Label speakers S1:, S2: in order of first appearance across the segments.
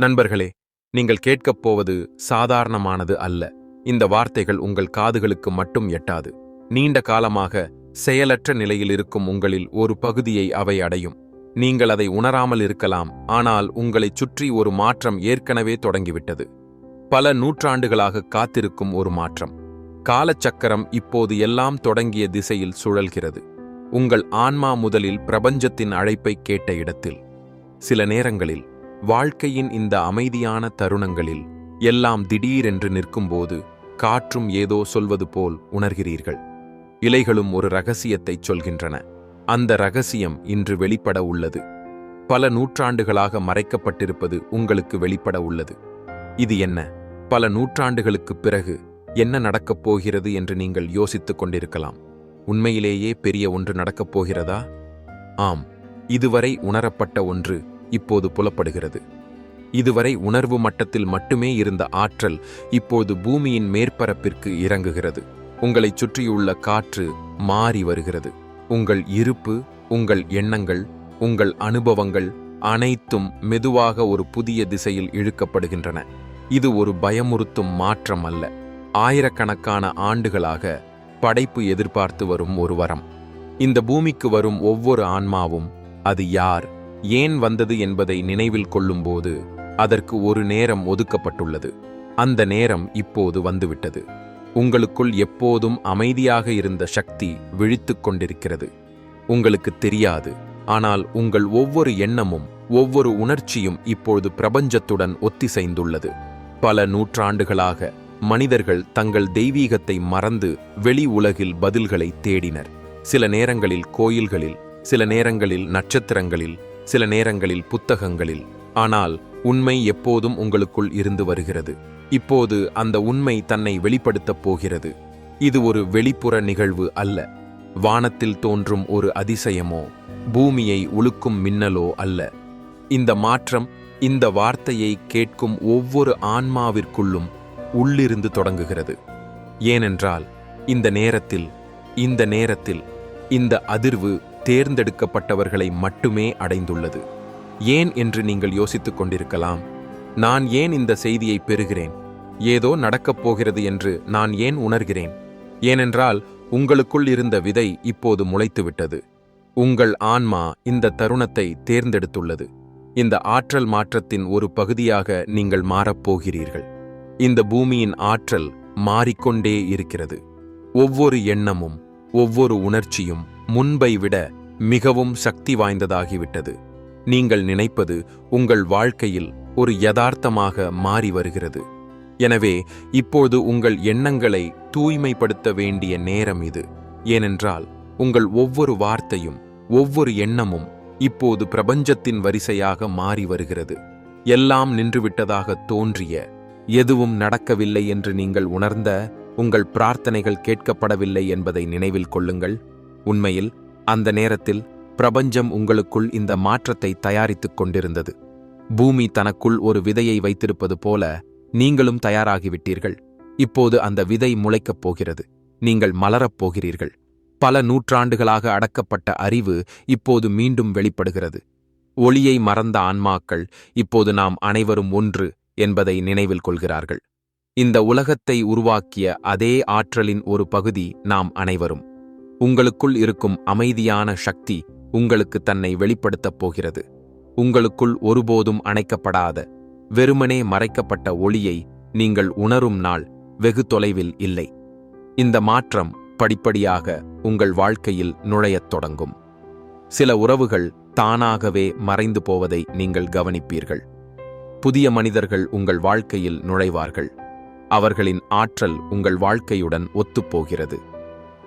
S1: நண்பர்களே நீங்கள் கேட்கப் போவது சாதாரணமானது அல்ல. இந்த வார்த்தைகள் உங்கள் காதுகளுக்கு மட்டும் எட்டாது. நீண்ட காலமாக செயலற்ற நிலையில் இருக்கும் உங்களில் ஒரு பகுதியை அவை அடையும். நீங்கள் அதை உணராமல் இருக்கலாம் ஆனால் உங்களைச் சுற்றி ஒரு மாற்றம் ஏற்கனவே தொடங்கிவிட்டது. பல நூற்றாண்டுகளாக காத்திருக்கும் ஒரு மாற்றம். காலச்சக்கரம் இப்போது எல்லாம் தொடங்கிய திசையில் சுழல்கிறது. உங்கள் ஆன்மா முதலில் பிரபஞ்சத்தின் அழைப்பை கேட்ட இடத்தில். சில நேரங்களில் வாழ்க்கையின் இந்த அமைதியான தருணங்களில் எல்லாம் திடீரென்று நிற்கும்போது காற்றும் ஏதோ சொல்வது போல் உணர்கிறீர்கள். இலைகளும் ஒரு ரகசியத்தைச் சொல்கின்றன. அந்த ரகசியம் இன்று வெளிப்பட உள்ளது. பல நூற்றாண்டுகளாக மறைக்கப்பட்டிருப்பது உங்களுக்கு வெளிப்பட உள்ளது. இது என்ன? பல நூற்றாண்டுகளுக்குப் பிறகு என்ன நடக்கப் போகிறது என்று நீங்கள் யோசித்துக் கொண்டிருக்கலாம். உண்மையிலேயே பெரிய ஒன்று நடக்கப் போகிறதா? ஆம். இதுவரை உணரப்பட்ட ஒன்று இப்போது புலப்படுகிறது. இதுவரை உணர்வு மட்டத்தில் மட்டுமே இருந்த ஆற்றல் இப்போது பூமியின் மேற்பரப்பிற்கு இறங்குகிறது. உங்களைச் சுற்றியுள்ள காற்று மாறி வருகிறது. உங்கள் இருப்பு உங்கள் எண்ணங்கள் உங்கள் அனுபவங்கள் அனைத்தும் மெதுவாக ஒரு புதிய திசையில் இழுக்கப்படுகின்றன. இது ஒரு பயமுறுத்தும் மாற்றம் அல்ல. ஆயிரக்கணக்கான ஆண்டுகளாக படைப்பு எதிர்பார்த்து வரும் ஒரு வரம். இந்த பூமிக்கு வரும் ஒவ்வொரு ஆன்மாவும் அது யார்? ஏன் வந்தது என்பதை நினைவில் கொள்ளும்போது அதற்கு ஒரு நேரம் ஒதுக்கப்பட்டுள்ளது. அந்த நேரம் இப்போது வந்துவிட்டது. உங்களுக்குள் எப்போதும் அமைதியாக இருந்த சக்தி விழித்துக் கொண்டிருக்கிறது. உங்களுக்கு தெரியாது ஆனால் உங்கள் ஒவ்வொரு எண்ணமும் ஒவ்வொரு உணர்ச்சியும் இப்பொழுது பிரபஞ்சத்துடன் ஒத்திசைந்துள்ளது. பல நூற்றாண்டுகளாக மனிதர்கள் தங்கள் தெய்வீகத்தை மறந்து வெளி உலகில் பதில்களை தேடினர். சில நேரங்களில் கோயில்களில் சில நேரங்களில் நட்சத்திரங்களில் சில நேரங்களில் புத்தகங்களில். ஆனால் உண்மை எப்போதும் உங்களுக்குள் இருந்து வருகிறது. இப்போது அந்த உண்மை தன்னை வெளிப்படுத்தப் போகிறது. இது ஒரு வெளிப்புற நிகழ்வு அல்ல. வானத்தில் தோன்றும் ஒரு அதிசயமோ பூமியை உழுக்கும் மின்னலோ அல்ல. இந்த மாற்றம் இந்த வார்த்தையை கேட்கும் ஒவ்வொரு ஆன்மாவிற்குள்ளும் உள்ளிருந்து தொடங்குகிறது. ஏனென்றால் இந்த நேரத்தில் இந்த நேரத்தில் இந்த அதிர்வு தேர்ந்தெடுக்கப்பட்டவர்களை மட்டுமே அடைந்துள்ளது. ஏன் என்று நீங்கள் யோசித்துக் கொண்டிருக்கலாம். நான் ஏன் இந்த செய்தியை பெறுகிறேன்? ஏதோ நடக்கப் போகிறது என்று நான் ஏன் உணர்கிறேன்? ஏனென்றால் உங்களுக்குள் இருந்த விதை இப்போது முளைத்துவிட்டது. உங்கள் ஆன்மா இந்த தருணத்தை தேர்ந்தெடுத்துள்ளது. இந்த ஆற்றல் மாற்றத்தின் ஒரு பகுதியாக நீங்கள் மாறப்போகிறீர்கள் இந்த பூமியின் ஆற்றல் மாறிக்கொண்டே இருக்கிறது. ஒவ்வொரு எண்ணமும் ஒவ்வொரு உணர்ச்சியும் முன்பை விட மிகவும் சக்தி வாய்ந்ததாகிவிட்டது. நீங்கள் நினைப்பது உங்கள் வாழ்க்கையில் ஒரு யதார்த்தமாக மாறி வருகிறது. எனவே இப்போது உங்கள் எண்ணங்களை தூய்மைப்படுத்த வேண்டிய நேரம் இது. ஏனென்றால் உங்கள் ஒவ்வொரு வார்த்தையும் ஒவ்வொரு எண்ணமும் இப்போது பிரபஞ்சத்தின் வரிசையாக மாறி வருகிறது. எல்லாம் நின்றுவிட்டதாக தோன்றிய எதுவும் நடக்கவில்லை என்று நீங்கள் உணர்ந்த உங்கள் பிரார்த்தனைகள் கேட்கப்படவில்லை என்பதை நினைவில் கொள்ளுங்கள். உண்மையில் அந்த நேரத்தில் பிரபஞ்சம் உங்களுக்குள் இந்த மாற்றத்தை தயாரித்துக் கொண்டிருந்தது. பூமி தனக்குள் ஒரு விதையை வைத்திருப்பது போல நீங்களும் தயாராகிவிட்டீர்கள். இப்போது அந்த விதை முளைக்கப் போகிறது. நீங்கள் மலரப் போகிறீர்கள். பல நூற்றாண்டுகளாக அடக்கப்பட்ட அறிவு இப்போது மீண்டும் வெளிப்படுகிறது. ஒளியை மறந்த ஆன்மாக்கள் இப்போது நாம் அனைவரும் ஒன்று என்பதை நினைவில் கொள்கிறார்கள். இந்த உலகத்தை உருவாக்கிய அதே ஆற்றலின் ஒரு பகுதி நாம் அனைவரும். உங்களுக்குள் இருக்கும் அமைதியான சக்தி உங்களுக்கு தன்னை வெளிப்படுத்தப் போகிறது. உங்களுக்குள் ஒருபோதும் அணைக்கப்படாத வெறுமனே மறைக்கப்பட்ட ஒளியை நீங்கள் உணரும் நாள் வெகு தொலைவில் இல்லை. இந்த மாற்றம் படிப்படியாக உங்கள் வாழ்க்கையில் நுழையத் தொடங்கும். சில உறவுகள் தானாகவே மறைந்து போவதை நீங்கள் கவனிப்பீர்கள். புதிய மனிதர்கள் உங்கள் வாழ்க்கையில் நுழைவார்கள். அவர்களின் ஆற்றல் உங்கள் வாழ்க்கையுடன் ஒத்துப்போகிறது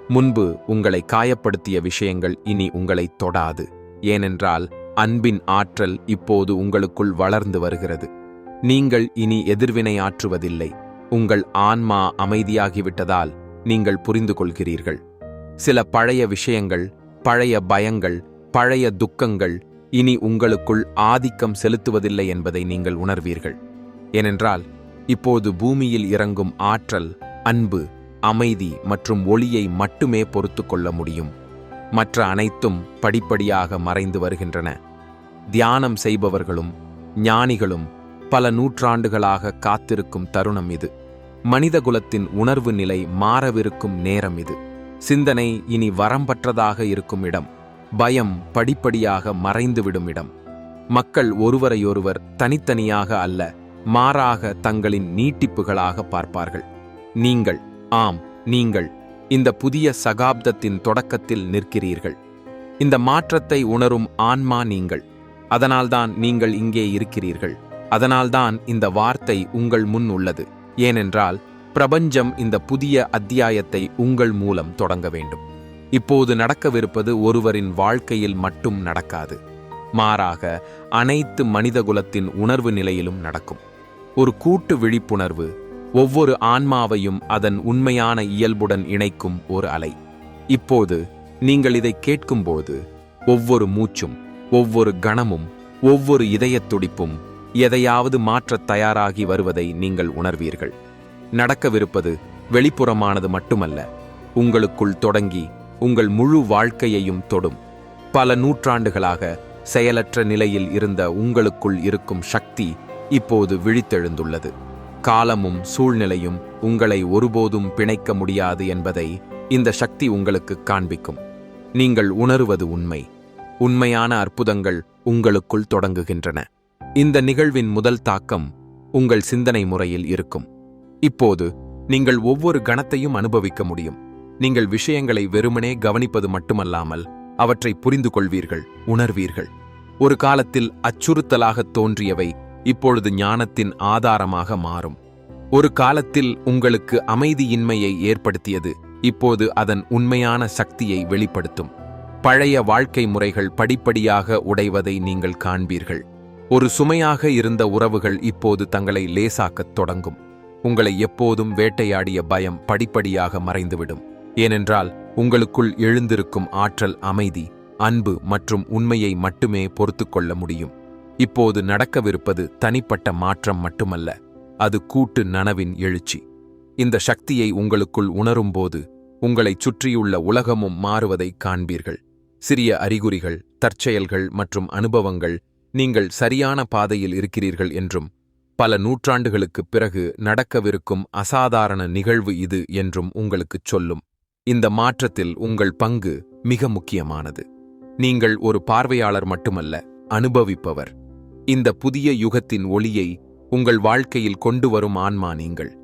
S1: முன்பு உங்களை காயப்படுத்திய விஷயங்கள் இனி உங்களை தொடாது. ஏனென்றால் அன்பின் ஆற்றல் இப்போது உங்களுக்குள் வளர்ந்து வருகிறது. நீங்கள் இனி எதிர்வினை ஆற்றுவதில்லை. உங்கள் ஆன்மா அமைதியாகிவிட்டதால் நீங்கள் புரிந்து கொள்கிறீர்கள். சில பழைய விஷயங்கள் பழைய பயங்கள் பழைய துக்கங்கள் இனி உங்களுக்குள் ஆதிக்கம் செலுத்துவதில்லை என்பதை நீங்கள் உணர்வீர்கள். ஏனென்றால் இப்போது பூமியில் இறங்கும் ஆற்றல் அன்பு அமைதி மற்றும் ஒளியை மட்டுமே பொறுத்து கொள்ள முடியும். மற்ற அனைத்தும் படிப்படியாக மறைந்து வருகின்றன. தியானம் செய்பவர்களும் ஞானிகளும் பல நூற்றாண்டுகளாக காத்திருக்கும் தருணம் இது. மனிதகுலத்தின் உணர்வு நிலை மாறவிருக்கும் நேரம் இது. சிந்தனை இனி வரம்பற்றதாக இருக்கும் இடம். பயம் படிப்படியாக மறைந்துவிடும் இடம். மக்கள் ஒருவரையொருவர் தனித்தனியாக அல்ல மாறாக தங்களின் நீட்டிப்புகளாக பார்ப்பார்கள். நீங்கள் ஆம் நீங்கள் இந்த புதிய சகாப்தத்தின் தொடக்கத்தில் நிற்கிறீர்கள். இந்த மாற்றத்தை உணரும் ஆன்மா நீங்கள். அதனால்தான் நீங்கள் இங்கே இருக்கிறீர்கள். அதனால்தான் இந்த வார்த்தை உங்கள் முன் உள்ளது. ஏனென்றால் பிரபஞ்சம் இந்த புதிய அத்தியாயத்தை உங்கள் மூலம் தொடங்க வேண்டும். இப்போது நடக்கவிருப்பது ஒருவரின் வாழ்க்கையில் மட்டும் நடக்காது. மாறாக அனைத்து மனிதகுலத்தின் உணர்வு நிலையிலும் நடக்கும். ஒரு கூட்டு விழிப்புணர்வு ஒவ்வொரு ஆன்மாவையும் அதன் உண்மையான இயல்புடன் இணைக்கும் ஒரு அலை. இப்போது நீங்கள் இதை கேட்கும்போது ஒவ்வொரு மூச்சும் ஒவ்வொரு கணமும் ஒவ்வொரு இதயத் துடிப்பும் எதையாவது மாற்றத் தயாராகி வருவதை நீங்கள் உணர்வீர்கள். நடக்கவிருப்பது வெளிப்புறமானது மட்டுமல்ல உங்களுக்குள் தொடங்கி உங்கள் முழு வாழ்க்கையையும் தொடும். பல நூற்றாண்டுகளாக செயலற்ற நிலையில் இருந்த உங்களுக்குள் இருக்கும் சக்தி இப்போது விழித்தெழுந்துள்ளது. காலமும் சூழ்நிலையும் உங்களை ஒருபோதும் பிணைக்க முடியாது என்பதை இந்த சக்தி உங்களுக்கு காண்பிக்கும். நீங்கள் உணருவது உண்மை. உண்மையான அற்புதங்கள் உங்களுக்குள் தொடங்குகின்றன. இந்த நிகழ்வின் முதல் தாக்கம் உங்கள் சிந்தனை முறையில் இருக்கும். இப்போது நீங்கள் ஒவ்வொரு கணத்தையும் அனுபவிக்க முடியும். நீங்கள் விஷயங்களை வெறுமனே கவனிப்பது மட்டுமல்லாமல் அவற்றை புரிந்து கொள்வீர்கள் உணர்வீர்கள். ஒரு காலத்தில் அச்சுறுத்தலாகத் தோன்றியவை இப்பொழுது ஞானத்தின் ஆதாரமாக மாறும். ஒரு காலத்தில் உங்களுக்கு அமைதியின்மையை ஏற்படுத்தியது இப்போது அதன் உண்மையான சக்தியை வெளிப்படுத்தும். பழைய வாழ்க்கை முறைகள் படிப்படியாக உடைவதை நீங்கள் காண்பீர்கள். ஒரு சுமையாக இருந்த உறவுகள் இப்போது தங்களை லேசாக்கத் தொடங்கும். உங்களை எப்போதும் வேட்டையாடிய பயம் படிப்படியாக மறைந்துவிடும். ஏனென்றால் உங்களுக்குள் எழுந்திருக்கும் ஆற்றல் அமைதி அன்பு மற்றும் உண்மையை மட்டுமே பொறுத்துக்கொள்ள முடியும். இப்போது நடக்கவிருப்பது தனிப்பட்ட மாற்றம் மட்டுமல்ல அது கூட்டு நனவின் எழுச்சி. இந்த சக்தியை உங்களுக்குள் உணரும்போது உங்களைச் சுற்றியுள்ள உலகமும் மாறுவதை காண்பீர்கள். சிறிய அறிகுறிகள் தற்செயல்கள் மற்றும் அனுபவங்கள் நீங்கள் சரியான பாதையில் இருக்கிறீர்கள் என்றும் பல நூற்றாண்டுகளுக்குப் பிறகு நடக்கவிருக்கும் அசாதாரண நிகழ்வு இது என்றும் உங்களுக்குச் சொல்லும். இந்த மாற்றத்தில் உங்கள் பங்கு மிக முக்கியமானது. நீங்கள் ஒரு பார்வையாளர் மட்டுமல்ல அனுபவிப்பவர். இந்த புதிய யுகத்தின் ஒளியை உங்கள் வாழ்க்கையில் கொண்டு வரும் ஆன்மா நீங்கள்.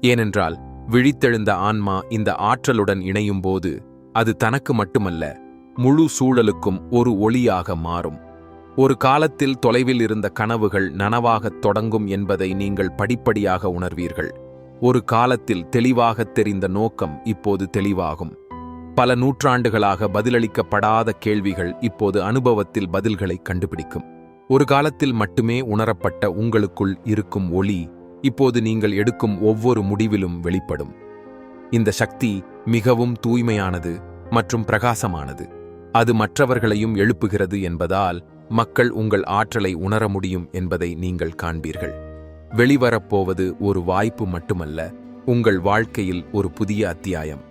S1: ஏனென்றால் விழித்தெழுந்த ஆன்மா இந்த ஆற்றலுடன் இணையும் போது அது தனக்கு மட்டுமல்ல முழு சூழலுக்கும் ஒரு ஒளியாக மாறும். ஒரு காலத்தில் தொலைவில் இருந்த கனவுகள் நனவாகத் தொடங்கும் என்பதை நீங்கள் படிப்படியாக உணர்வீர்கள். ஒரு காலத்தில் தெளிவாகத் தெரிந்த நோக்கம் இப்போது தெளிவாகும். பல நூற்றாண்டுகளாக பதிலளிக்கப்படாத கேள்விகள் இப்போது அனுபவத்தில் பதில்களை கண்டுபிடிக்கும். ஒரு காலத்தில் மட்டுமே உணரப்பட்ட உங்களுக்குள் இருக்கும் ஒளி இப்போது நீங்கள் எடுக்கும் ஒவ்வொரு முடிவிலும் வெளிப்படும். இந்த சக்தி மிகவும் தூய்மையானது மற்றும் பிரகாசமானது. அது மற்றவர்களையும் எழுப்புகிறது என்பதால் மக்கள் உங்கள் ஆற்றலை உணர முடியும் என்பதை நீங்கள் காண்பீர்கள். வெளிவரப்போவது ஒரு வாய்ப்பு மட்டுமல்ல உங்கள் வாழ்க்கையில் ஒரு புதிய அத்தியாயம்.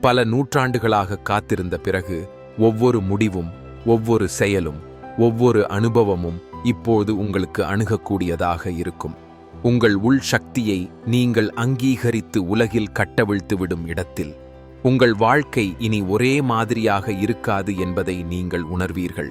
S1: பல நூற்றாண்டுகளாக காத்திருந்த பிறகு ஒவ்வொரு முடிவும் ஒவ்வொரு செயலும் ஒவ்வொரு அனுபவமும் இப்போது உங்களுக்கு அணுகக்கூடியதாக இருக்கும். உங்கள் உள் சக்தியை நீங்கள் அங்கீகரித்து உலகில் கட்டவிழ்த்துவிடும் இடத்தில். உங்கள் வாழ்க்கை இனி ஒரே மாதிரியாக இருக்காது என்பதை நீங்கள் உணர்வீர்கள்.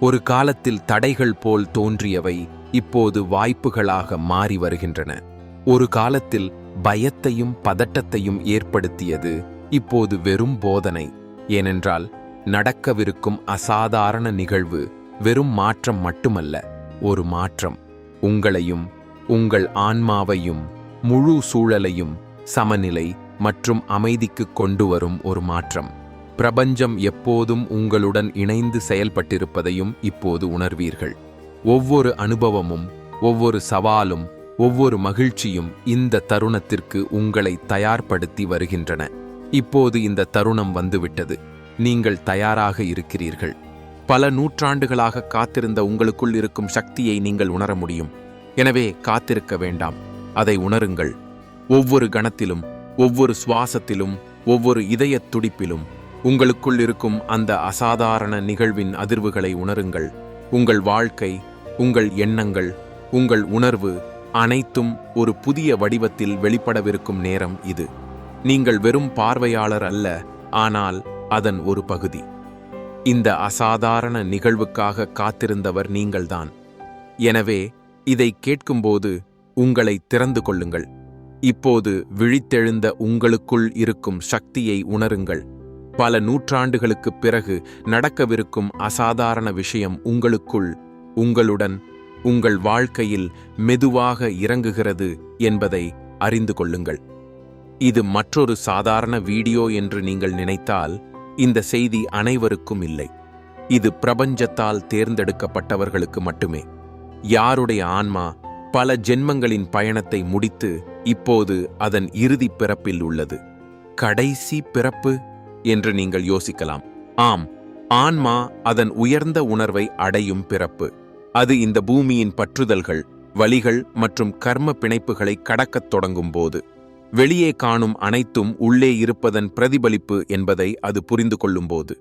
S1: ஒரு காலத்தில் தடைகள் போல் தோன்றியவை இப்போது வாய்ப்புகளாக மாறி வருகின்றன. ஒரு காலத்தில் பயத்தையும் பதட்டத்தையும் ஏற்படுத்தியது இப்போது வெறும் போதனை. ஏனென்றால் நடக்கவிருக்கும் அசாதாரண நிகழ்வு வெறும் மாற்றம் மட்டுமல்ல ஒரு மாற்றம். உங்களையும் உங்கள் ஆன்மாவையும் முழு சூழலையும் சமநிலை மற்றும் அமைதிக்கு கொண்டு வரும் ஒரு மாற்றம். பிரபஞ்சம் எப்போதும் உங்களுடன் இணைந்து செயல்பட்டிருப்பதையும் இப்போது உணர்வீர்கள். ஒவ்வொரு அனுபவமும் ஒவ்வொரு சவாலும் ஒவ்வொரு மகிழ்ச்சியும் இந்த தருணத்திற்கு உங்களை தயார்படுத்தி வருகின்றன. இப்போது இந்த தருணம் வந்துவிட்டது. நீங்கள் தயாராக இருக்கிறீர்கள். பல நூற்றாண்டுகளாக காத்திருந்த உங்களுக்குள் இருக்கும் சக்தியை நீங்கள் உணர முடியும். எனவே காத்திருக்க வேண்டாம். அதை உணருங்கள். ஒவ்வொரு கணத்திலும் ஒவ்வொரு சுவாசத்திலும் ஒவ்வொரு இதயத் துடிப்பிலும் உங்களுக்குள் இருக்கும் அந்த அசாதாரண நிகழ்வின் அதிர்வுகளை உணருங்கள். உங்கள் வாழ்க்கை உங்கள் எண்ணங்கள் உங்கள் உணர்வு அனைத்தும் ஒரு புதிய வடிவத்தில் வெளிப்படவிருக்கும் நேரம் இது. நீங்கள் வெறும் பார்வையாளர் அல்ல ஆனால் அதன் ஒரு பகுதி. இந்த அசாதாரண நிகழ்வுக்காக காத்திருந்தவர் நீங்கள்தான். எனவே இதை கேட்கும்போது உங்களை திறந்து கொள்ளுங்கள். இப்போது விழித்தெழுந்த உங்களுக்குள் இருக்கும் சக்தியை உணருங்கள். பல நூற்றாண்டுகளுக்குப் பிறகு நடக்கவிருக்கும் அசாதாரண விஷயம் உங்களுக்குள் உங்களுடன் உங்கள் வாழ்க்கையில் மெதுவாக இறங்குகிறது என்பதை அறிந்து கொள்ளுங்கள். இது மற்றொரு சாதாரண வீடியோ என்று நீங்கள் நினைத்தால் இந்த செய்தி அனைவருக்கும் இல்லை. இது பிரபஞ்சத்தால் தேர்ந்தெடுக்கப்பட்டவர்களுக்கு மட்டுமே. யாருடைய ஆன்மா பல ஜென்மங்களின் பயணத்தை முடித்து இப்போது அதன் இறுதி பிறப்பில் உள்ளது. கடைசி பிறப்பு என்று நீங்கள் யோசிக்கலாம். ஆம் ஆன்மா அதன் உயர்ந்த உணர்வை அடையும் பிறப்பு. அது இந்த பூமியின் பற்றுதல்கள் வலிகள் மற்றும் கர்ம பிணைப்புகளை கடக்கத் தொடங்கும் போது. வெளியே காணும் அனைத்தும் உள்ளே இருப்பதன் பிரதிபலிப்பு என்பதை அது புரிந்து கொள்ளும்போது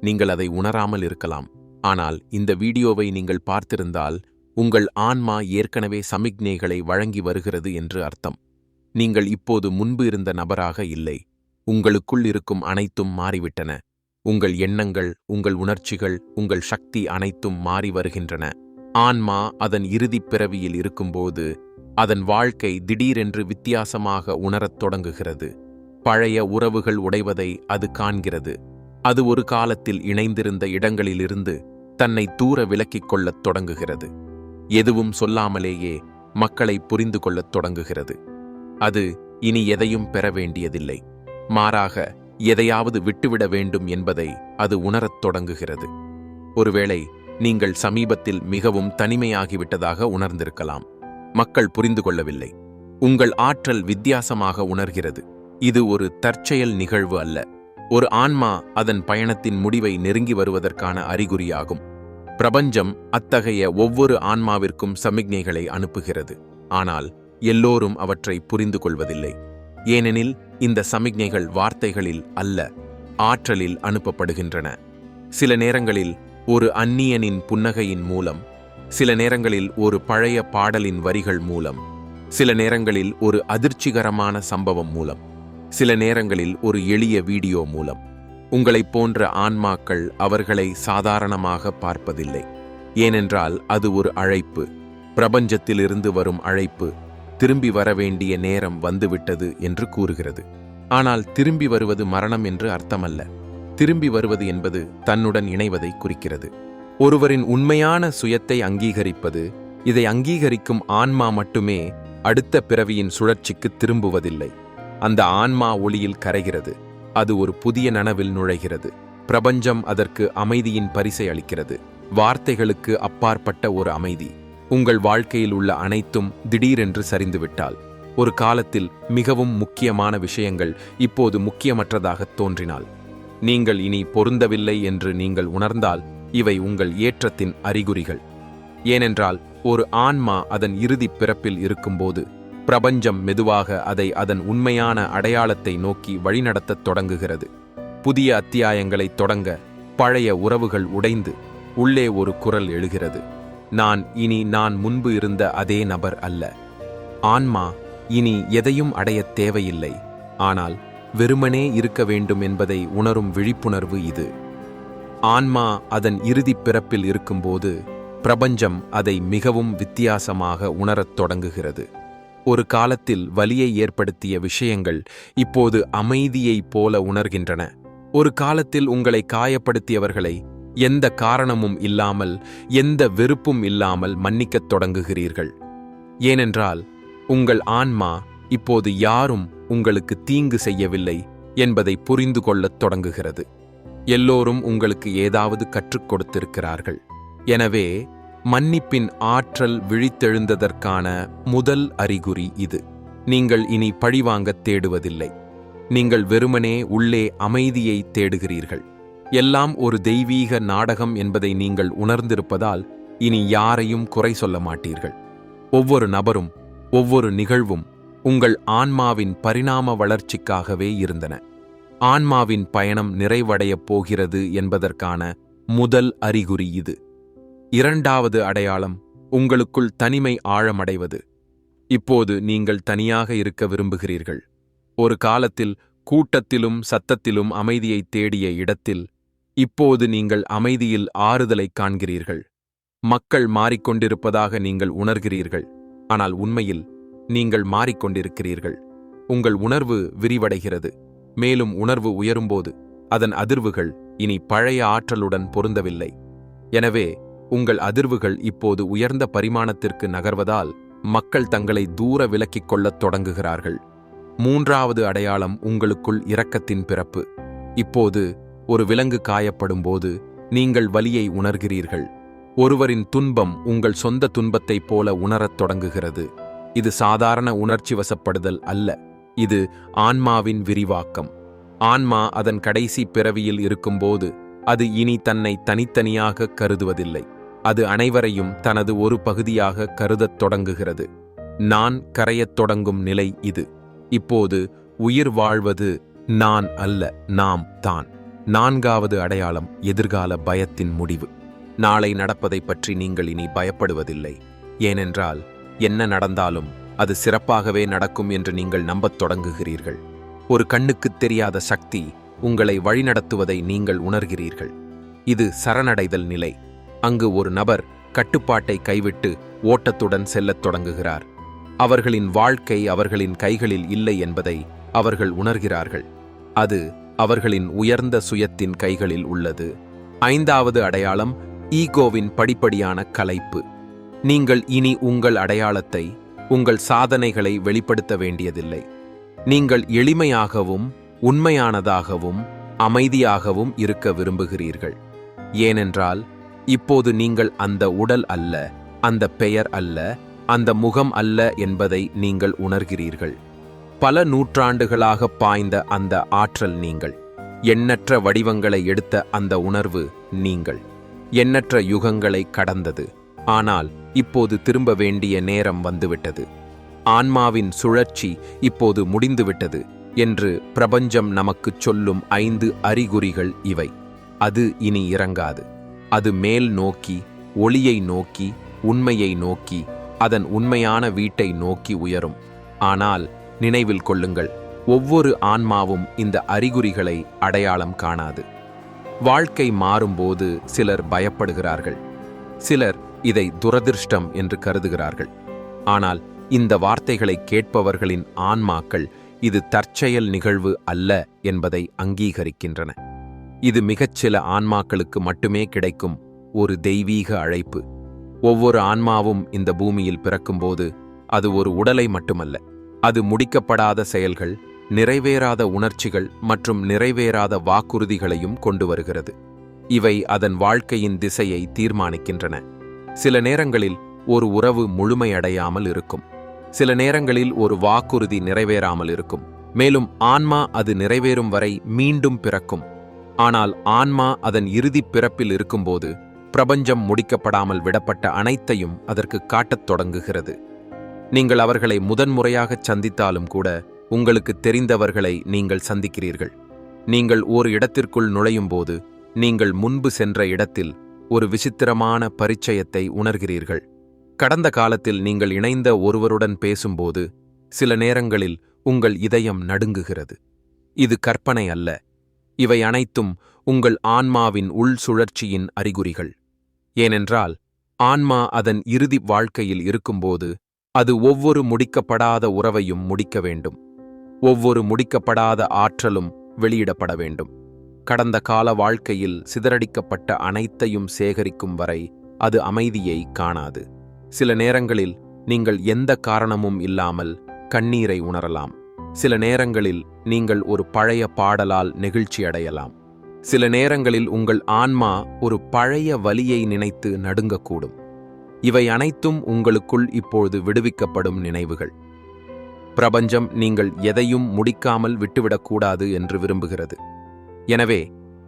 S1: நீங்கள் அதை உணராமல் இருக்கலாம். ஆனால் இந்த வீடியோவை நீங்கள் பார்த்திருந்தால் உங்கள் ஆன்மா ஏற்கனவே சமிக்ஞைகளை வழங்கி வருகிறது என்று அர்த்தம். நீங்கள் இப்போது முன்பு இருந்த நபராக இல்லை. உங்களுக்குள் இருக்கும் அனைத்தும் மாறிவிட்டன. உங்கள் எண்ணங்கள் உங்கள் உணர்ச்சிகள் உங்கள் சக்தி அனைத்தும் மாறி வருகின்றன. ஆன்மா அதன் இறுதிப் பிறவியில் இருக்கும்போது அதன் வாழ்க்கை திடீரென்று வித்தியாசமாக உணரத் தொடங்குகிறது. பழைய உறவுகள் உடைவதை அது காண்கிறது. அது ஒரு காலத்தில் இணைந்திருந்த இடங்களிலிருந்து தன்னை தூர விலக்கிக் கொள்ளத் தொடங்குகிறது. எதுவும் சொல்லாமலேயே மக்களை புரிந்து கொள்ளத் தொடங்குகிறது. அது இனி எதையும் பெற வேண்டியதில்லை. மாறாக எதையாவது விட்டுவிட வேண்டும் என்பதை அது உணரத் தொடங்குகிறது. ஒருவேளை நீங்கள் சமீபத்தில் மிகவும் தனிமையாகிவிட்டதாக உணர்ந்திருக்கலாம். மக்கள் புரிந்து கொள்ளவில்லை. உங்கள் ஆற்றல் வித்தியாசமாக உணர்கிறது. இது ஒரு தற்செயல் நிகழ்வு அல்ல. ஒரு ஆன்மா அதன் பயணத்தின் முடிவை நெருங்கி வருவதற்கான அறிகுறியாகும். பிரபஞ்சம் அத்தகைய ஒவ்வொரு ஆன்மாவிற்கும் சமிக்ஞைகளை அனுப்புகிறது. ஆனால் எல்லோரும் அவற்றை புரிந்து கொள்வதில்லை. ஏனெனில் இந்த சமிக்ஞைகள் வார்த்தைகளில் அல்ல ஆற்றலில் அனுப்பப்படுகின்றன. சில நேரங்களில் ஒரு அந்நியனின் புன்னகையின் மூலம் சில நேரங்களில் ஒரு பழைய பாடலின் வரிகள் மூலம் சில நேரங்களில் ஒரு அதிர்ச்சிகரமான சம்பவம் மூலம் சில நேரங்களில் ஒரு எளிய வீடியோ மூலம். உங்களைப் போன்ற ஆன்மாக்கள் அவர்களை சாதாரணமாக பார்ப்பதில்லை. ஏனென்றால் அது ஒரு அழைப்பு. பிரபஞ்சத்திலிருந்து வரும் அழைப்பு திரும்பி வர வேண்டிய நேரம் வந்துவிட்டது என்று கூறுகிறது. ஆனால் திரும்பி வருவது மரணம் என்று அர்த்தமல்ல. திரும்பி வருவது என்பது தன்னுடன் இணைவதை குறிக்கிறது. ஒருவரின் உண்மையான சுயத்தை அங்கீகரிப்பது இதை அங்கீகரிக்கும் ஆன்மா மட்டுமே அடுத்த பிறவியின் சுழற்சிக்கு திரும்புவதில்லை. அந்த ஆன்மா ஒளியில் கரைகிறது. அது ஒரு புதிய நனவில் நுழைகிறது. பிரபஞ்சம் அதற்கு அமைதியின் பரிசை அளிக்கிறது. வார்த்தைகளுக்கு அப்பாற்பட்ட ஒரு அமைதி. உங்கள் வாழ்க்கையில் உள்ள அனைத்தும் திடீரென்று சரிந்துவிட்டால் ஒரு காலத்தில் மிகவும் முக்கியமான விஷயங்கள் இப்போது முக்கியமற்றதாக தோன்றினால் நீங்கள் இனி பொருந்தவில்லை என்று நீங்கள் உணர்ந்தால் இவை உங்கள் ஏற்றத்தின் அறிகுறிகள். ஏனென்றால் ஒரு ஆன்மா அதன் இறுதிப் பிறப்பில் இருக்கும்போது பிரபஞ்சம் மெதுவாக அதை அதன் உண்மையான அடையாளத்தை நோக்கி வழிநடத்தத் தொடங்குகிறது. புதிய அத்தியாயங்களைத் தொடங்க பழைய உறவுகள் உடைந்து உள்ளே ஒரு குரல் எழுகிறது. நான் இனி நான் முன்பு இருந்த அதே நபர் அல்ல. ஆன்மா இனி எதையும் அடையத் தேவையில்லை. ஆனால் வெறுமனே இருக்க வேண்டும் என்பதை உணரும் விழிப்புணர்வு இது. ஆன்மா அதன் இறுதிப் பிறப்பில் இருக்கும்போது பிரபஞ்சம் அதை மிகவும் வித்தியாசமாக உணரத் தொடங்குகிறது. ஒரு காலத்தில் வலியை ஏற்படுத்திய விஷயங்கள் இப்போது அமைதியைப் போல உணர்கின்றன. ஒரு காலத்தில் உங்களை காயப்படுத்தியவர்களை எந்த காரணமும் இல்லாமல் எந்த வெறுப்பும் இல்லாமல் மன்னிக்கத் தொடங்குகிறீர்கள். ஏனென்றால் உங்கள் ஆன்மா இப்போது யாரும் உங்களுக்கு தீங்கு செய்யவில்லை என்பதை புரிந்து கொள்ளத் தொடங்குகிறது. எல்லோரும் உங்களுக்கு ஏதாவது கற்றுக் கொடுத்திருக்கிறார்கள். எனவே மன்னிப்பின் ஆற்றல் விழித்தெழுந்ததற்கான முதல் அறிகுறி இது. நீங்கள் இனி பழிவாங்கத் தேடுவதில்லை. நீங்கள் வெறுமனே உள்ளே அமைதியை தேடுகிறீர்கள். எல்லாம் ஒரு தெய்வீக நாடகம் என்பதை நீங்கள் உணர்ந்திருப்பதால் இனி யாரையும் குறை சொல்ல மாட்டீர்கள். ஒவ்வொரு நபரும் ஒவ்வொரு நிகழ்வும் உங்கள் ஆன்மாவின் பரிணாம வளர்ச்சிக்காகவே இருந்தன. ஆன்மாவின் பயணம் நிறைவடையப் போகிறது என்பதற்கான முதல் அறிகுறி இது. இரண்டாவது அடையாளம் உங்களுக்குள் தனிமை ஆழமடைவது. இப்போது நீங்கள் தனியாக இருக்க விரும்புகிறீர்கள். ஒரு காலத்தில் கூட்டத்திலும் சத்தத்திலும் அமைதியைத் தேடிய இடத்தில் இப்போது நீங்கள் அமைதியில் ஆறுதலைக் காண்கிறீர்கள். மக்கள் மாறிக்கொண்டிருப்பதாக நீங்கள் உணர்கிறீர்கள். ஆனால் உண்மையில் நீங்கள் மாறிக்கொண்டிருக்கிறீர்கள். உங்கள் உணர்வு விரிவடைகிறது. மேலும் உணர்வு உயரும்போது அதன் அதிர்வுகள் இனி பழைய ஆற்றலுடன் பொருந்தவில்லை. எனவே உங்கள் அதிர்வுகள் இப்போது உயர்ந்த பரிமாணத்திற்கு நகர்வதால் மக்கள் தங்களை தூர விலக்கிக் கொள்ளத் தொடங்குகிறார்கள். மூன்றாவது அடையாளம் உங்களுக்குள் இரக்கத்தின் பிறப்பு. இப்போது ஒரு விலங்கு காயப்படும்போது நீங்கள் வலியை உணர்கிறீர்கள். ஒருவரின் துன்பம் உங்கள் சொந்த துன்பத்தைப் போல உணரத் தொடங்குகிறது. இது சாதாரண உணர்ச்சி வசப்படுதல் அல்ல. இது ஆன்மாவின் விரிவாக்கம். ஆன்மா அதன் கடைசி பிறவியில் இருக்கும்போது அது இனி தன்னை தனித்தனியாக கருதுவதில்லை. அது அனைவரையும் தனது ஒரு பகுதியாக கருதத் தொடங்குகிறது. நான் கரையத் தொடங்கும் நிலை இது. இப்போது உயிர் வாழ்வது நான் அல்ல நாம் தான். நான்காவது அடையாளம் எதிர்கால பயத்தின் முடிவு. நாளை நடப்பதைப் பற்றி நீங்கள் இனி பயப்படுவதில்லை. ஏனென்றால் என்ன நடந்தாலும் அது சிறப்பாகவே நடக்கும் என்று நீங்கள் நம்பத் தொடங்குகிறீர்கள். ஒரு கண்ணுக்குத் தெரியாத சக்தி உங்களை வழிநடத்துவதை நீங்கள் உணர்கிறீர்கள். இது சரணடைதல் நிலை. அங்கு ஒரு நபர் கட்டுப்பாட்டை கைவிட்டு ஓட்டத்துடன் செல்லத் தொடங்குகிறார். அவர்களின் வாழ்க்கை அவர்களின் கைகளில் இல்லை என்பதை அவர்கள் உணர்கிறார்கள். அது அவர்களின் உயர்ந்த சுயத்தின் கைகளில் உள்ளது. ஐந்தாவது அடையாளம் ஈகோவின் படிப்படியான கலைப்பு. நீங்கள் இனி உங்கள் அடையாளத்தை உங்கள் சாதனைகளை வெளிப்படுத்த வேண்டியதில்லை. நீங்கள் எளிமையாகவும் உண்மையானதாகவும் அமைதியாகவும் இருக்க விரும்புகிறீர்கள். ஏனென்றால் இப்போது நீங்கள் அந்த உடல் அல்ல அந்த பெயர் அல்ல அந்த முகம் அல்ல என்பதை நீங்கள் உணர்கிறீர்கள். பல நூற்றாண்டுகளாக பாய்ந்த அந்த ஆற்றல் நீங்கள் எண்ணற்ற வடிவங்களை எடுத்த அந்த உணர்வு நீங்கள் எண்ணற்ற யுகங்களை கடந்தது. ஆனால் இப்போது திரும்ப வேண்டிய நேரம் வந்துவிட்டது. ஆன்மாவின் சுழற்சி இப்போது முடிந்துவிட்டது என்று பிரபஞ்சம் நமக்குச் சொல்லும் ஐந்து அறிகுறிகள் இவை. அது இனி இறங்காது. அது மேல் நோக்கி ஒளியை நோக்கி உண்மையை நோக்கி அதன் உண்மையான வீட்டை நோக்கி உயரும். ஆனால் நினைவில் கொள்ளுங்கள் ஒவ்வொரு ஆன்மாவும் இந்த அறிகுறிகளை அடையாளம் காணாது. வாழ்க்கை மாறும்போது சிலர் பயப்படுகிறார்கள். சிலர் இதை துரதிர்ஷ்டம் என்று கருதுகிறார்கள். ஆனால் இந்த வார்த்தைகளை கேட்பவர்களின் ஆன்மாக்கள் இது தற்செயல் நிகழ்வு அல்ல என்பதை அங்கீகரிக்கின்றன. இது மிகச்சில ஆன்மாக்களுக்கு மட்டுமே கிடைக்கும் ஒரு தெய்வீக அழைப்பு. ஒவ்வொரு ஆன்மாவும் இந்த பூமியில் பிறக்கும்போது அது ஒரு உடலை மட்டுமல்ல அது முடிக்கப்படாத செயல்கள் நிறைவேறாத உணர்ச்சிகள் மற்றும் நிறைவேறாத வாக்குறுதிகளையும் கொண்டு வருகிறது. இவை அதன் வாழ்க்கையின் திசையை தீர்மானிக்கின்றன. சில நேரங்களில் ஒரு உறவு முழுமையடையாமல் இருக்கும். சில நேரங்களில் ஒரு வாக்குறுதி நிறைவேறாமல் இருக்கும். மேலும் ஆன்மா அது நிறைவேறும் வரை மீண்டும் பிறக்கும். ஆனால் ஆன்மா அதன் இறுதிப் பிறப்பில் இருக்கும்போது பிரபஞ்சம் முடிக்கப்படாமல் விடப்பட்ட அனைத்தையும் அதற்கு காட்டத் தொடங்குகிறது. நீங்கள் அவர்களை முதன்முறையாகச் சந்தித்தாலும் கூட உங்களுக்கு தெரிந்தவர்களை நீங்கள் சந்திக்கிறீர்கள். நீங்கள் ஒரு இடத்திற்குள் நுழையும்போது நீங்கள் முன்பு சென்ற இடத்தில் ஒரு விசித்திரமான பரிச்சயத்தை உணர்கிறீர்கள். கடந்த காலத்தில் நீங்கள் இணைந்த ஒருவருடன் பேசும்போது சில நேரங்களில் உங்கள் இதயம் நடுங்குகிறது. இது கற்பனை அல்ல. இவை அனைத்தும் உங்கள் ஆன்மாவின் உள் சுழற்சியின் அறிகுறிகள். ஏனென்றால் ஆன்மா அதன் இறுதி வாழ்க்கையில் இருக்கும்போது அது ஒவ்வொரு முடிக்கப்படாத உறவையும் முடிக்க வேண்டும். ஒவ்வொரு முடிக்கப்படாத ஆற்றலும் வெளியிடப்பட வேண்டும். கடந்த கால வாழ்க்கையில் சிதறடிக்கப்பட்ட அனைத்தையும் சேகரிக்கும் வரை அது அமைதியை காணாது. சில நேரங்களில் நீங்கள் எந்த காரணமும் இல்லாமல் கண்ணீரை உணரலாம். சில நேரங்களில் நீங்கள் ஒரு பழைய பாடலால் நெகிழ்ச்சி அடையலாம். சில நேரங்களில் உங்கள் ஆன்மா ஒரு பழைய வலியை நினைத்து நடுங்கக்கூடும். இவை அனைத்தும் உங்களுக்குள் இப்பொழுது விடுவிக்கப்படும் நினைவுகள். பிரபஞ்சம் நீங்கள் எதையும் முடிக்காமல் விட்டுவிடக்கூடாது என்று விரும்புகிறது. எனவே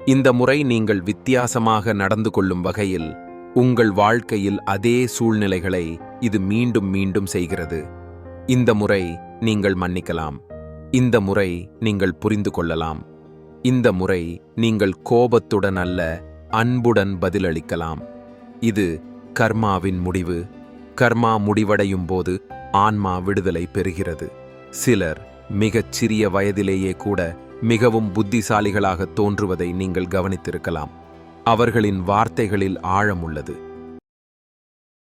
S1: இந்த முறை நீங்கள் வித்தியாசமாக நடந்து கொள்ளும் வகையில் உங்கள் வாழ்க்கையில் அதே சூழ்நிலைகளை இது மீண்டும் மீண்டும் செய்கிறது. இந்த முறை நீங்கள் மன்னிக்கலாம். இந்த முறை நீங்கள் புரிந்து கொள்ளலாம். இந்த முறை நீங்கள் கோபத்துடன் அல்ல அன்புடன் பதிலளிக்கலாம். இது கர்மாவின் முடிவு. கர்மா முடிவடையும் போது ஆன்மா விடுதலை பெறுகிறது. சிலர் மிகச் சிறிய வயதிலேயே கூட மிகவும் புத்திசாலிகளாக தோன்றுவதை நீங்கள் கவனித்திருக்கலாம். அவர்களின் வார்த்தைகளில் ஆழம் உள்ளது.